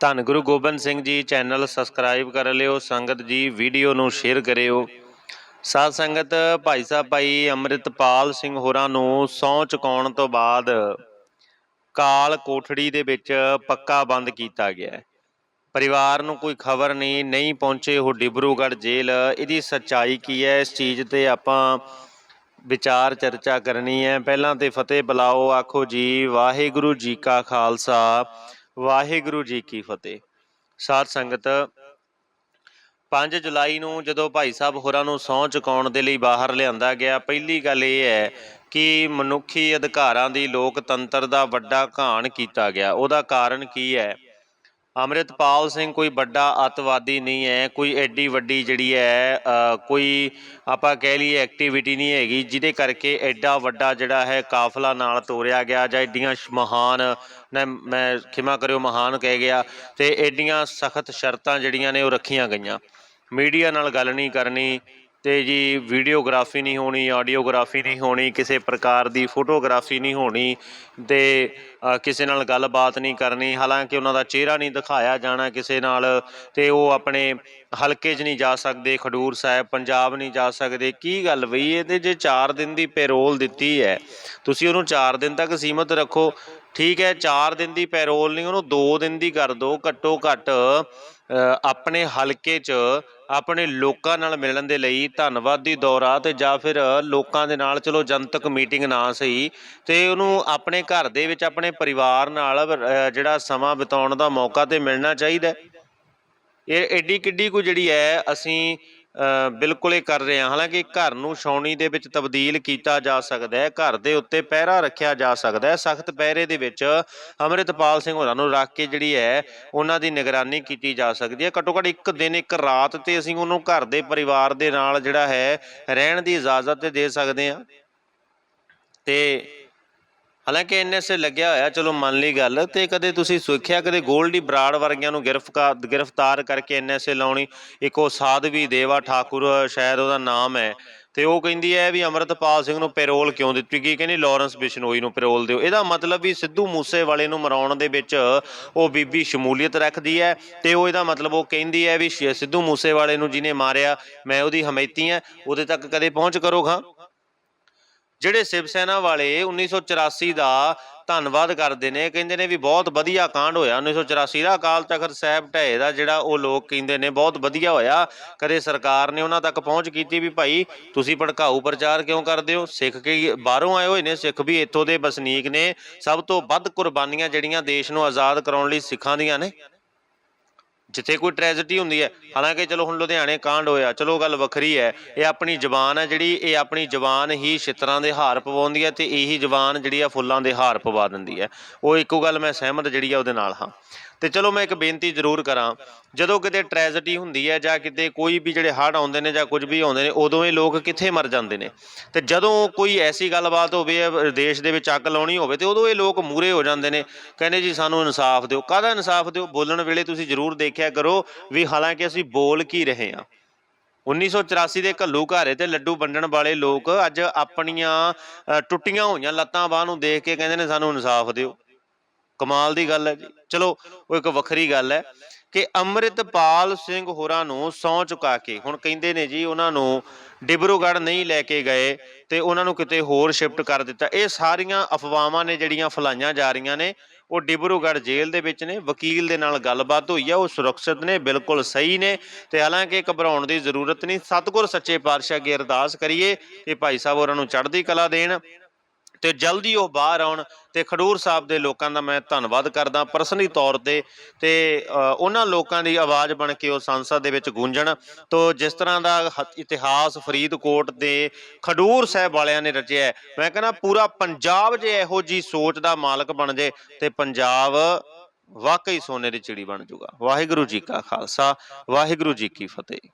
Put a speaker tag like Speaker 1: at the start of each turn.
Speaker 1: ਧੰਨ Guru Gobind Singh ji channel subscribe ਕਰ ਲਿਓ, ਸੰਗਤ ਜੀ ਵੀਡੀਓ ਨੂੰ ਸ਼ੇਅਰ ਕਰਿਓ। ਸਾਧ ਸੰਗਤ, ਭਾਈ ਸਾਹਿਬ, ਭਾਈ ਅੰਮ੍ਰਿਤਪਾਲ ਸਿੰਘ ਹੋਰਾਂ ਨੂੰ ਸਹੁੰ ਚੁਕਾਉਣ ਤੋਂ ਬਾਅਦ ਕਾਲ ਕੋਠੜੀ ਦੇ ਵਿੱਚ ਪੱਕਾ ਬੰਦ ਕੀਤਾ ਗਿਆ ਹੈ। ਪਰਿਵਾਰ ਨੂੰ ਕੋਈ ਖਬਰ ਨਹੀਂ ਨਹੀਂ ਪਹੁੰਚੇ ਉਹ ਡਿਬਰੂਗੜ੍ਹ ਜੇਲ੍ਹ। ਇਹਦੀ ਸੱਚਾਈ ਕੀ ਹੈ? ਇਸ ਚੀਜ਼ ਤੇ ਆਪਾਂ ਵਿਚਾਰ ਚਰਚਾ ਕਰਨੀ ਹੈ। ਪਹਿਲਾਂ ਤੇ ਫਤਿਹ ਬੁਲਾਓ, ਆਖੋ ਜੀ, ਵਾਹਿਗੁਰੂ ਜੀ ਕਾ ਖਾਲਸਾ। ਵਾਹਿਗੁਰੂ ਜੀ ਕੀ ਫਤਿਹ। ਸਾਧ ਸੰਗਤ 5 ਜੁਲਾਈ ਨੂੰ ਜਦੋਂ ਭਾਈ ਸਾਹਿਬ ਹੋਰਾਂ ਨੂੰ ਸਹੁੰ ਚੁਕਾਉਣ ਦੇ ਲਈ ਬਾਹਰ ਲਿਆਂਦਾ ਗਿਆ, ਪਹਿਲੀ ਗੱਲ ਇਹ ਹੈ ਕਿ ਮਨੁੱਖੀ ਅਧਿਕਾਰਾਂ ਦੀ ਲੋਕਤੰਤਰ ਦਾ ਵੱਡਾ ਘਾਣ ਕੀਤਾ ਗਿਆ। ਉਹਦਾ ਕਾਰਨ ਕੀ ਹੈ? ਅੰਮ੍ਰਿਤਪਾਲ ਸਿੰਘ ਕੋਈ ਵੱਡਾ ਅੱਤਵਾਦੀ ਨਹੀਂ ਹੈ, ਕੋਈ ਐਡੀ ਵੱਡੀ ਜਿਹੜੀ ਹੈ ਕੋਈ ਆਪਾਂ ਕਹਿ ਲਈਏ ਐਕਟੀਵਿਟੀ ਨਹੀਂ ਹੈਗੀ, ਜਿਹਦੇ ਕਰਕੇ ਐਡਾ ਵੱਡਾ ਜਿਹੜਾ ਹੈ ਕਾਫਲਾ ਨਾਲ ਤੋਰਿਆ ਗਿਆ ਜਾਂ ਐਡੀਆਂ ਸ਼- ਮਹਾਨ ਨਾ ਮੈਂ ਖਿਮਾ ਕਰਿਓ ਮਹਾਨ ਕਹਿ ਗਿਆ, ਤੇ ਐਡੀਆਂ ਸਖਤ ਸ਼ਰਤਾਂ ਜਿਹੜੀਆਂ ਨੇ ਉਹ ਰੱਖੀਆਂ ਗਈਆਂ। ਮੀਡੀਆ ਨਾਲ ਗੱਲ ਨਹੀਂ ਕਰਨੀ ਤੇ ਜੀ ਵੀਡੀਓਗ੍ਰਾਫੀ ਨਹੀਂ ਹੋਣੀ, ਆਡੀਓਗ੍ਰਾਫੀ ਨਹੀਂ ਹੋਣੀ, ਕਿਸੇ ਪ੍ਰਕਾਰ ਦੀ ਫੋਟੋਗ੍ਰਾਫੀ ਨਹੀਂ ਹੋਣੀ ਤੇ ਕਿਸੇ ਨਾਲ ਗੱਲਬਾਤ ਨਹੀਂ ਕਰਨੀ, ਹਾਲਾਂਕਿ ਉਹਨਾਂ ਦਾ ਚਿਹਰਾ ਨਹੀਂ ਦਿਖਾਇਆ ਜਾਣਾ ਕਿਸੇ ਨਾਲ ਤੇ ਉਹ ਆਪਣੇ ਹਲਕੇ 'ਚ ਨਹੀਂ ਜਾ ਸਕਦੇ, ਖਡੂਰ ਸਾਹਿਬ, ਪੰਜਾਬ ਨਹੀਂ ਜਾ ਸਕਦੇ, ਕੀ ਗੱਲ ਬਈ ਇਹਦੇ ਜੇ 4 ਦਿਨ ਦੀ ਪੈਰੋਲ ਦਿੱਤੀ ਹੈ, ਤੁਸੀਂ ਉਹਨੂੰ 4 ਦਿਨ ਤੱਕ ਸੀਮਤ ਰੱਖੋ, ਠੀਕ ਹੈ 4 ਦਿਨ ਦੀ ਪੈਰੋਲ ਨਹੀਂ, ਉਹਨੂੰ 2 ਦਿਨ ਦੀ ਕਰ ਦਿਓ, ਘੱਟੋ ਘੱਟ ਆਪਣੇ ਹਲਕੇ 'ਚ ਆਪਣੇ ਲੋਕਾਂ ਨਾਲ ਮਿਲਣ ਦੇ ਲਈ ਧੰਨਵਾਦੀ ਦੌਰਾ ਤੇ ਜਾਂ ਫਿਰ ਲੋਕਾਂ ਦੇ ਨਾਲ ਚਲੋ ਜਨਤਕ ਮੀਟਿੰਗ ਨਾ ਸਹੀ ਤੇ ਉਹਨੂੰ ਆਪਣੇ ਘਰ ਦੇ ਵਿੱਚ ਆਪਣੇ ਪਰਿਵਾਰ ਨਾਲ ਜਿਹੜਾ ਸਮਾਂ ਬਿਤਾਉਣ ਦਾ ਮੌਕਾ ਤੇ ਮਿਲਣਾ ਚਾਹੀਦਾ ਇਹ ਐਡੀ ਕਿੱਡੀ ਕੋ ਜਿਹੜੀ ਹੈ, ਅਸੀਂ ਬਿਲਕੁਲ ਇਹ ਕਰ ਰਹੇ ਹਾਂ। ਹਾਲਾਂਕਿ ਘਰ ਨੂੰ ਛਾਉਣੀ ਦੇ ਵਿੱਚ ਤਬਦੀਲ ਕੀਤਾ ਜਾ ਸਕਦਾ ਹੈ। ਘਰ ਦੇ ਉੱਤੇ ਪਹਿਰਾ ਰੱਖਿਆ ਜਾ ਸਕਦਾ ਹੈ। ਸਖਤ ਪਹਿਰੇ ਦੇ ਵਿੱਚ ਅੰਮ੍ਰਿਤਪਾਲ ਸਿੰਘ ਹੋਰਾਂ ਨੂੰ ਰੱਖ ਕੇ ਜਿਹੜੀ ਹੈ, ਉਹਨਾਂ ਦੀ ਨਿਗਰਾਨੀ ਕੀਤੀ ਜਾ ਸਕਦੀ ਹੈ। ਘੱਟੋ ਘੱਟ ਇੱਕ ਦਿਨ, ਇੱਕ ਰਾਤ ਤੇ ਅਸੀਂ ਉਹਨੂੰ ਘਰ ਦੇ ਪਰਿਵਾਰ ਦੇ ਨਾਲ ਜਿਹੜਾ ਹੈ, ਰਹਿਣ ਦੀ ਇਜਾਜ਼ਤ ਦੇ ਸਕਦੇ ਹਾਂ। ਤੇ ਹਾਲਾਂਕਿ ਐਨਐਸਏ ਲੱਗਿਆ ਹੋਇਆ, ਚਲੋ ਮੰਨ ਲਈ ਗੱਲ, ਤੇ ਕਦੇ ਤੁਸੀਂ ਸੁਖਿਆ, ਕਦੇ ਗੋਲਡੀ ਬਰਾੜ ਵਰਗਿਆਂ ਨੂੰ ਗ੍ਰਿਫਤਾਰ ਗ੍ਰਿਫਤਾਰ ਕਰਕੇ ਐਨਐਸਏ ਲਾਉਣੀ, ਇੱਕ ਉਹ ਸਾਧਵੀ ਦੇਵਾ ਠਾਕੁਰ, ਸ਼ਾਇਦ ਉਹਦਾ ਨਾਮ ਹੈ, ਤੇ ਉਹ ਕਹਿੰਦੀ ਹੈ ਵੀ ਅਮਰਤਪਾਲ ਸਿੰਘ ਨੂੰ ਪੈਰੋਲ ਕਿਉਂ ਦਿੱਤੀ ਗਈ ਕਹਿੰਦੀ, ਲਾਰੈਂਸ ਬਿਸ਼ਨੋਈ ਨੂੰ ਪੈਰੋਲ ਦਿਓ। ਇਹਦਾ ਮਤਲਬ ਵੀ ਸਿੱਧੂ ਮੂਸੇ ਵਾਲੇ ਨੂੰ ਮਰਾਉਣ ਦੇ ਵਿੱਚ ਉਹ ਬੀਬੀ ਸ਼ਮੂਲੀਅਤ ਰੱਖਦੀ ਹੈ, ਤੇ ਉਹ ਇਹਦਾ ਮਤਲਬ ਉਹ ਕਹਿੰਦੀ ਹੈ ਵੀ ਸਿੱਧੂ ਮੂਸੇ ਵਾਲੇ ਨੂੰ ਜਿਹਨੇ ਮਾਰਿਆ, ਮੈਂ ਉਹਦੀ ਹਮਾਇਤੀ ਹਾਂ, ਉਹਦੇ ਤੱਕ ਕਦੇ ਪਹੁੰਚ ਕਰੋਗਾ ਜਿਹੜੇ ਸ਼ਿਵ ਸੈਨਾ ਵਾਲੇ 1984 ਦਾ ਧੰਨਵਾਦ ਕਰਦੇ ਨੇ, ਕਹਿੰਦੇ ਨੇ ਵੀ ਬਹੁਤ ਵਧੀਆ ਕਾਂਡ ਹੋਇਆ 1984 ਦਾ। ਅਕਾਲ ਤਖਤ ਸਾਹਿਬ ਢਹਿ ਦਾ ਜਿਹੜਾ ਉਹ ਲੋਕ ਕਹਿੰਦੇ ਨੇ ਬਹੁਤ ਵਧੀਆ ਹੋਇਆ। ਕਦੇ ਸਰਕਾਰ ਨੇ ਉਹਨਾਂ ਤੱਕ ਪਹੁੰਚ ਕੀਤੀ ਵੀ ਭਾਈ ਤੁਸੀਂ ਭੜਕਾਊ ਪ੍ਰਚਾਰ ਕਿਉਂ ਕਰਦੇ ਹੋ? ਸਿੱਖ ਕੇ ਬਾਹਰੋਂ ਆਏ ਹੋਏ ਨੇ, ਸਿੱਖ ਵੀ ਇੱਥੋਂ ਦੇ ਵਸਨੀਕ ਨੇ। ਸਭ ਤੋਂ ਵੱਧ ਕੁਰਬਾਨੀਆਂ ਜਿਹੜੀਆਂ ਦੇਸ਼ ਨੂੰ ਆਜ਼ਾਦ ਕਰਾਉਣ ਲਈ ਸਿੱਖਾਂ ਦੀਆਂ ਨੇ। ਜਿੱਥੇ ਕੋਈ ਟ੍ਰੈਜਡੀ ਹੁੰਦੀ ਹੈ, ਹਾਲਾਂਕਿ ਚਲੋ ਹੁਣ ਲੁਧਿਆਣੇ ਕਾਂਡ ਹੋਇਆ, ਚਲੋ ਗੱਲ ਵੱਖਰੀ ਹੈ, ਇਹ ਆਪਣੀ ਜ਼ਬਾਨ ਹੈ ਜਿਹੜੀ, ਇਹ ਆਪਣੀ ਜ਼ਬਾਨ ਹੀ ਛਿੱਤਰਾਂ ਦੇ ਹਾਰ ਪਵਾਉਂਦੀ ਹੈ ਤੇ ਇਹੀ ਜ਼ਬਾਨ ਜਿਹੜੀ ਆ ਫੁੱਲਾਂ ਦੇ ਹਾਰ ਪਵਾ ਦਿੰਦੀ ਹੈ। ਉਹ ਇੱਕੋ ਗੱਲ ਮੈਂ ਸਹਿਮਤ ਜਿਹੜੀ ਆ ਉਹਦੇ ਨਾਲ, ਹਾਂ। ਤੇ ਚਲੋ ਮੈਂ ਇੱਕ ਬੇਨਤੀ ਜ਼ਰੂਰ ਕਰਾਂ, ਜਦੋਂ ਕਿਤੇ ਟ੍ਰੈਜਡੀ ਹੁੰਦੀ ਹੈ ਜਾਂ ਕਿਤੇ ਕੋਈ ਵੀ ਜਿਹੜੇ ਹੜ੍ਹ ਆਉਂਦੇ ਨੇ ਜਾਂ ਕੁਝ ਵੀ ਆਉਂਦੇ ਨੇ, ਉਦੋਂ ਇਹ ਲੋਕ ਕਿੱਥੇ ਮਰ ਜਾਂਦੇ ਨੇ? ਤੇ ਜਦੋਂ ਕੋਈ ਐਸੀ ਗੱਲਬਾਤ ਹੋਵੇ, ਅਹ, ਦੇਸ਼ ਦੇ ਵਿੱਚ ਅੱਗ ਲਾਉਣੀ ਹੋਵੇ, ਤੇ ਉਦੋਂ ਇਹ ਲੋਕ ਮੂਰੇ ਹੋ ਜਾਂਦੇ ਨੇ, ਕਹਿੰਦੇ ਜੀ ਸਾਨੂੰ ਇਨਸਾਫ ਦਿਓ। ਕਾਹਦਾ ਇਨਸਾਫ ਦਿਓ? ਬੋਲਣ ਵੇਲੇ ਤੁਸੀਂ ਜ਼ਰੂਰ ਦੇਖਿਆ ਕਰੋ ਵੀ ਹਾਲਾਂਕਿ ਅਸੀਂ ਬੋਲ ਕੀ ਰਹੇ ਹਾਂ। 1984 ਦੇ ਘੱਲੂ ਘਾਰੇ ਤੇ ਲੱਡੂ ਵੰਡਣ ਵਾਲੇ ਲੋਕ ਅੱਜ ਆਪਣੀਆਂ ਟੁੱਟੀਆਂ ਹੋਈਆਂ ਲੱਤਾਂ ਬਾਹ ਨੂੰ ਦੇਖ ਕੇ ਕਹਿੰਦੇ ਨੇ ਸਾਨੂੰ ਇਨਸਾਫ ਦਿਓ। ਕਮਾਲ ਦੀ ਗੱਲ ਹੈ ਜੀ। ਚਲੋ, ਉਹ ਇੱਕ ਵੱਖਰੀ ਗੱਲ ਹੈ ਕਿ ਅੰਮ੍ਰਿਤਪਾਲ ਸਿੰਘ ਹੋਰਾਂ ਨੂੰ ਸਹੁੰ ਚੁਕਾ ਕੇ, ਹੁਣ ਕਹਿੰਦੇ ਨੇ ਜੀ ਉਹਨਾਂ ਨੂੰ ਡਿਬਰੂਗੜ੍ਹ ਨਹੀਂ ਲੈ ਕੇ ਗਏ ਤੇ ਉਹਨਾਂ ਨੂੰ ਕਿਤੇ ਹੋਰ ਸ਼ਿਫਟ ਕਰ ਦਿੱਤਾ। ਇਹ ਸਾਰੀਆਂ ਅਫਵਾਹਾਂ ਨੇ ਜਿਹੜੀਆਂ ਫਲਾਈਆਂ ਜਾ ਰਹੀਆਂ ਨੇ, ਉਹ ਡਿਬਰੂਗੜ੍ਹ ਜੇਲ੍ਹ ਦੇ ਵਿੱਚ ਨੇ। ਵਕੀਲ ਦੇ ਨਾਲ ਗੱਲਬਾਤ ਹੋਈ ਆ, ਉਹ ਸੁਰੱਖਿਅਤ ਨੇ, ਬਿਲਕੁਲ ਸਹੀ ਨੇ ਤੇ ਹਾਲਾਂਕਿ ਘਬਰਾਉਣ ਦੀ ਜ਼ਰੂਰਤ ਨਹੀਂ। ਸਤਿਗੁਰ ਸੱਚੇ ਪਾਤਸ਼ਾਹ ਅੱਗੇ ਅਰਦਾਸ ਕਰੀਏ ਕਿ ਭਾਈ ਸਾਹਿਬ ਉਹਨਾਂ ਨੂੰ ਚੜ੍ਹਦੀ ਕਲਾ ਦੇਣ। ਤੇ ਜਲਦੀ ਉਹ ਬਾਹਰ ਆਉਣ ਤੇ ਖਡੂਰ ਸਾਹਿਬ ਦੇ ਲੋਕਾਂ ਦਾ ਮੈਂ ਧੰਨਵਾਦ ਕਰਦਾ ਪਰਸਨਲੀ ਤੌਰ ਤੇ ਤੇ ਉਹਨਾਂ ਲੋਕਾਂ ਦੀ ਆਵਾਜ਼ ਬਣ ਕੇ ਉਹ ਸੰਸਦ ਦੇ ਵਿੱਚ ਗੂੰਜਣ। ਤੋਂ ਜਿਸ ਤਰ੍ਹਾਂ ਦਾ ਹ- ਇਤਿਹਾਸ ਫਰੀਦਕੋਟ ਦੇ ਖਡੂਰ ਸਾਹਿਬ ਵਾਲਿਆਂ ਨੇ ਰਚਿਆ ਮੈਂ ਕਹਿੰਦਾ ਪੂਰਾ ਪੰਜਾਬ ਜੇ ਇਹੋ ਜੀ ਸੋਚ ਦਾ ਮਾਲਕ ਬਣ ਜੇ ਤੇ ਪੰਜਾਬ ਵਾਕਈ ਸੋਨੇ ਦੀ ਚਿੜੀ ਬਣ ਜਾਊਗਾ ਵਾਹਿਗੁਰੂ ਜੀ ਕਾ ਖਾਲਸਾ, ਵਾਹਿਗੁਰੂ ਜੀ ਕੀ ਫਤਿਹ।